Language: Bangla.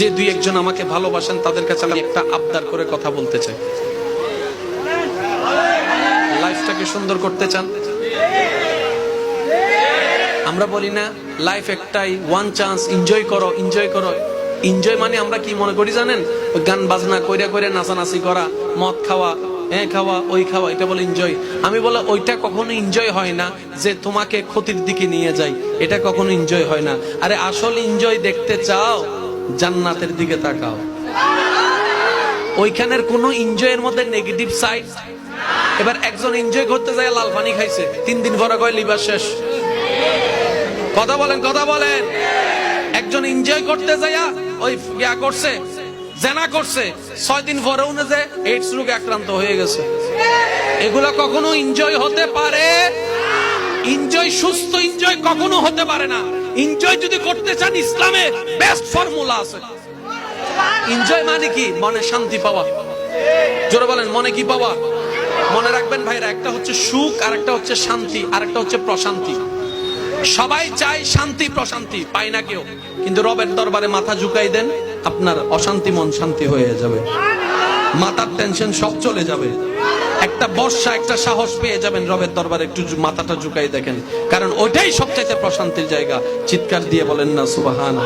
যে দুই একজন আমাকে ভালোবাসেন, তাদের কাছে আমি একটা আবদার করে কথা বলতে চাই। লাইফটাকে সুন্দর করতে চান? আমরা বলি না, লাইফ একটাই ওয়ান চান্স এনজয় করো এনজয় করো। এনজয় মানে আমরা কি মনে করি জানেন? গান বাজনা, কইরা কইরা নাচানাচি করা, মদ খাওয়া হ্যাঁ খাওয়া, ওই খাওয়া, এটা বলে এনজয় আমি বলে ওইটা কখনো এনজয় হয় না যে তোমাকে ক্ষতির দিকে নিয়ে যায় এটা কখনো এনজয় হয় না। আরে আসল এনজয় দেখতে চাও? জান্নাতের দিকে তাকাও। ওইখানের কোনো এনজয়ের মধ্যে নেগেটিভ সাইড এবার একজন এনজয় করতে যায়, লাল পানি খাইছে। তিন দিন পরে কয় লিভার শেষ। কথা বলেন কথা বলেন। একজন এনজয় করতে যাইয়া ওই ইয়া করছে, জেনা করছে। ছয় দিন পরে উনি যে এইডস রোগে আক্রান্ত হয়ে গেছে। এগুলা কখনো এনজয় হতে পারে? এনজয় সুস্থ এনজয় কখনো হতে পারে না। এনজয় যদি করতে চান, ইসলামে বেস্ট ফর্মুলা আছে। এনজয় মানে কি? মনে শান্তি পাওয়া। জোরে বলেন, মনে কি পাওয়া? মনে রাখবেন ভাইরা, একটা হচ্ছে সুখ, আর একটা হচ্ছে শান্তি, আর একটা হচ্ছে প্রশান্তি। সবাই চায় শান্তি, প্রশান্তি, পায় না কেউ। কিন্তু রবের দরবারে মাথা ঝুঁকাই দেন, আপনার অশান্তি মন শান্তি হয়ে যাবে। মাথার টেনশন সব চলে যাবে। একটা বর্ষা, একটা সাহস পেয়ে যাবেন রবের দরবারে। একটু মাথাটা ঝুঁকাই দেখেন। কারণ ওইটাই সবচাইতে প্রশান্তির জায়গা। চিৎকার দিয়ে বলেন না, সুবাহান।